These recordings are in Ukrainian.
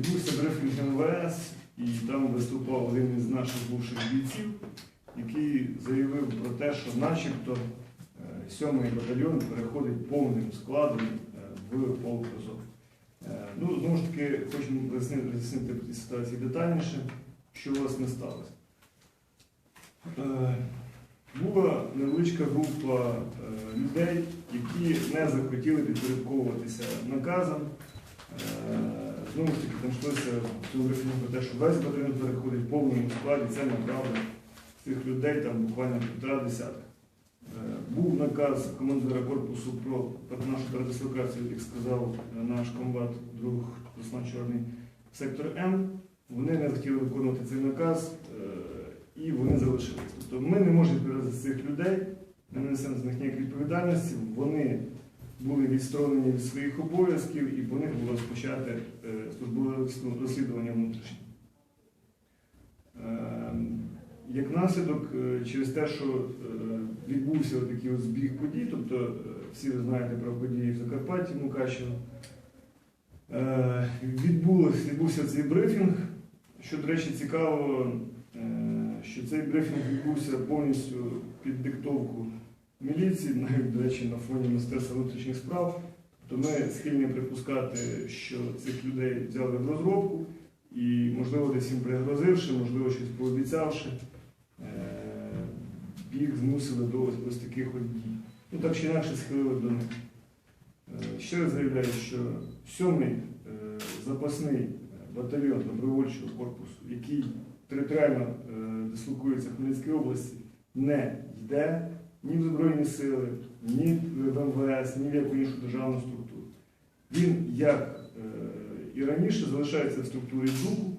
відбувся брифінг МВС, і там виступав один із наших бувших бійців, який заявив про те, що начебто е, сьомий батальйон переходить повним складом е, в полк Азов. Е, Ну, знову ж таки, хочемо роз'яснити по цій ситуації детальніше, що у вас не сталося. Е, Була невеличка група е, людей, які не захотіли підпорядковуватися наказам. Знову ж таки, цьому брифінгу про те, що весь батальйон переходить в повному складі, це неправда. Цих людей там буквально півтора десятка. Е, Був наказ командира корпусу про нашу передислокацію, як сказав е, наш комбат, друг Руслан Чорний, сектор М. Вони не хотіли виконувати цей наказ е, і вони залишились. Тобто ми не можемо за цих людей, ми не несемо з них ніякої відповідальності. Вони були відсторонені від своїх обов'язків і по них було розпочати е, службове розслідування внутрішнє. Е, Як наслідок, е, через те, що відбувся такий збіг подій, тобто всі ви знаєте про події в Закарпатті, відбулось, відбувся цей брифінг. Що, до речі, цікаво, що цей брифінг відбувся повністю під диктовку міліції, навіть, до речі, на фоні Міністерства внутрішніх справ. Тобто ми схильні припускати, що цих людей взяли в розробку і, можливо, десь їм пригрозивши, можливо, щось пообіцявши, е, їх змусили до ось, таких от дій. Ну так чи інакше схилили до них. Е, Ще раз заявляю, що сьомий е, запасний батальйон добровольчого корпусу, який територіально дислокується в Хмельницькій області, не йде ні в Збройні сили, ні в МВС, ні в яку іншу державну структуру. Він, як е, і раніше, залишається в структурі духу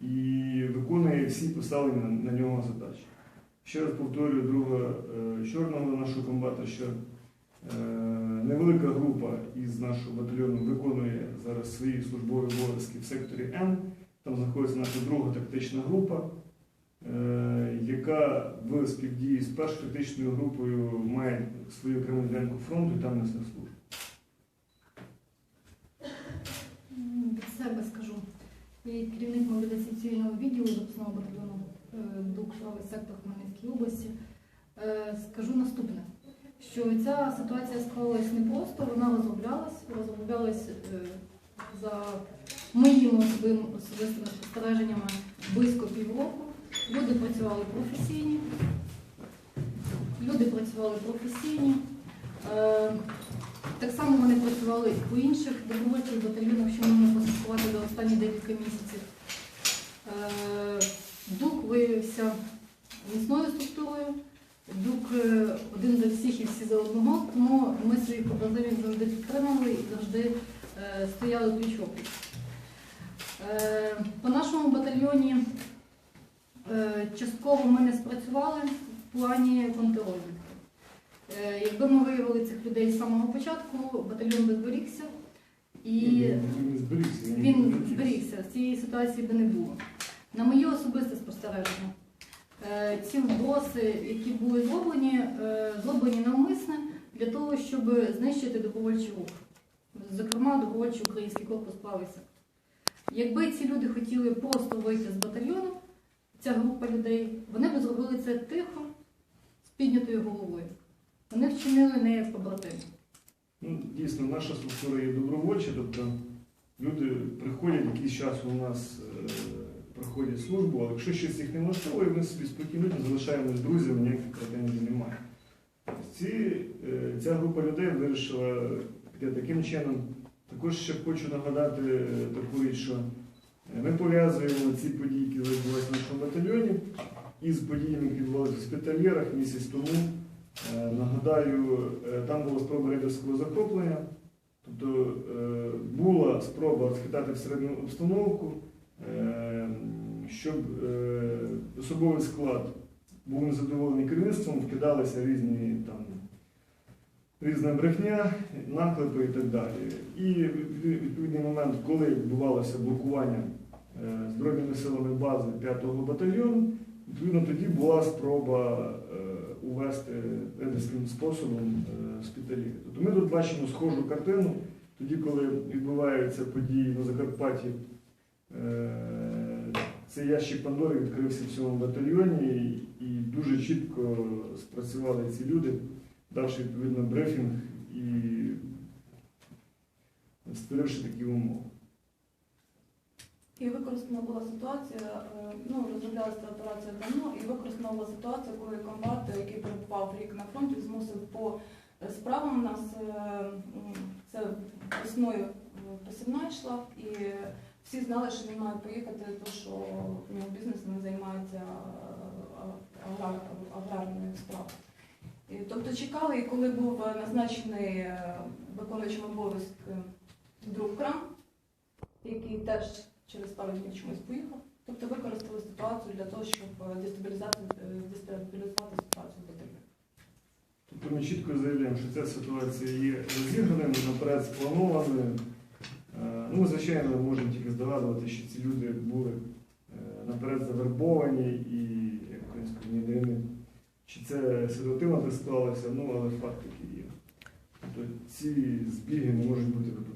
і виконує всі поставлені на, нього задачі. Ще раз повторюю друга е, чорного нашого комбата, що е, невелика група із нашого батальйону виконує зараз свої службові обов'язки в секторі М. Там знаходиться наша друга тактична група, е, яка в співдії з першою тактичною групою має свою окрему фронту і там несе службу. Від себе скажу. Є керівник мобілізаційного відділу запасного батальйону е, ДУК сектор Хмельницькій області. Е, Скажу наступне, що ця ситуація склалась не просто, вона розроблялась, розроблялась е, за моїми особистими спостереженнями близько півроку. Люди працювали професійні, люди працювали професійні. Е, так само вони працювали по інших добровольчих батальйонах, що можна послідкувати за останні декілька місяців. Е, ДУК виявився міцною структурою. ДУК е, один за всіх і всі за одного, тому ми своїх побратимів завжди підтримали і завжди стояли пліч опліч. Е, По нашому батальйоні частково ми не спрацювали в плані контррозвідки. Е, Якби ми виявили цих людей з самого початку, батальйон би зберігся і Він зберігся. він зберігся. Цієї ситуації би не було. На моє особисте спостереження, е, ці вброси, які були зроблені, е, зроблені навмисне для того, щоб знищити добровольчий рух. Зокрема, добровольчий український корпус правий сектор. Якби ці люди хотіли просто вийти з батальйону, ця група людей, вони б зробили це тихо, з піднятою головою. Вони вчинили не як побратими. Ну, дійсно, наша структура є добровольча, тобто люди приходять якийсь час у нас е, проходять службу, але якщо щось їх не влаштовує, ми собі спокійно залишаємось друзями, ніяких претензій немає. Ці, е, ця група людей вирішила піти таким чином. Також ще хочу нагадати е, таку річ, що е, ми пов'язуємо ці події, які відбувалися в нашому батальйоні, із подіями, відбувалися в госпітальєрах місяць тому. Е, Нагадаю, е, там була спроба рейдерського захоплення, тобто е, була спроба розхитати всередину обстановку, щоб особовий склад був незадоволений керівництвом, вкидалися різні там. Різна брехня, наклепи і так далі. І в відповідний момент, коли відбувалося блокування Збройними силами бази 5-го батальйону, відповідно тоді була спроба е, увести рейдерським способом е, шпиталі. Тобто ми тут бачимо схожу картину, тоді, коли відбуваються події на Закарпатті, е, цей ящик Пандори відкрився в цьому батальйоні і дуже чітко спрацювали ці люди, давши відповідно брифінг і створивши такі умови. І використана була ситуація, е, ну розроблялася операція давно, і використана була ситуація, коли комбат, який перебував рік на фронті, змусив по е, справам нас е, це весною посівна йшла, і всі знали, що він має поїхати, тому що нього бізнес він займається аграр- аграрною справою. Тобто чекали, і коли був назначений виконуючим обов'язки друг крам, який теж через пару днів чомусь поїхав. Тобто використали ситуацію для того, щоб е, дестабілізувати, е, дестабілізувати ситуацію батальйоні. Тобто ми чітко заявляємо, що ця ситуація є розіграною, наперед спланованою. Е, Ну, звичайно, ми можемо тільки здогадувати, що ці люди були наперед завербовані і, в принципі, чи це ситуативно так склалося, ну, але факт такий є. Тобто ці збіги не можуть бути виключені.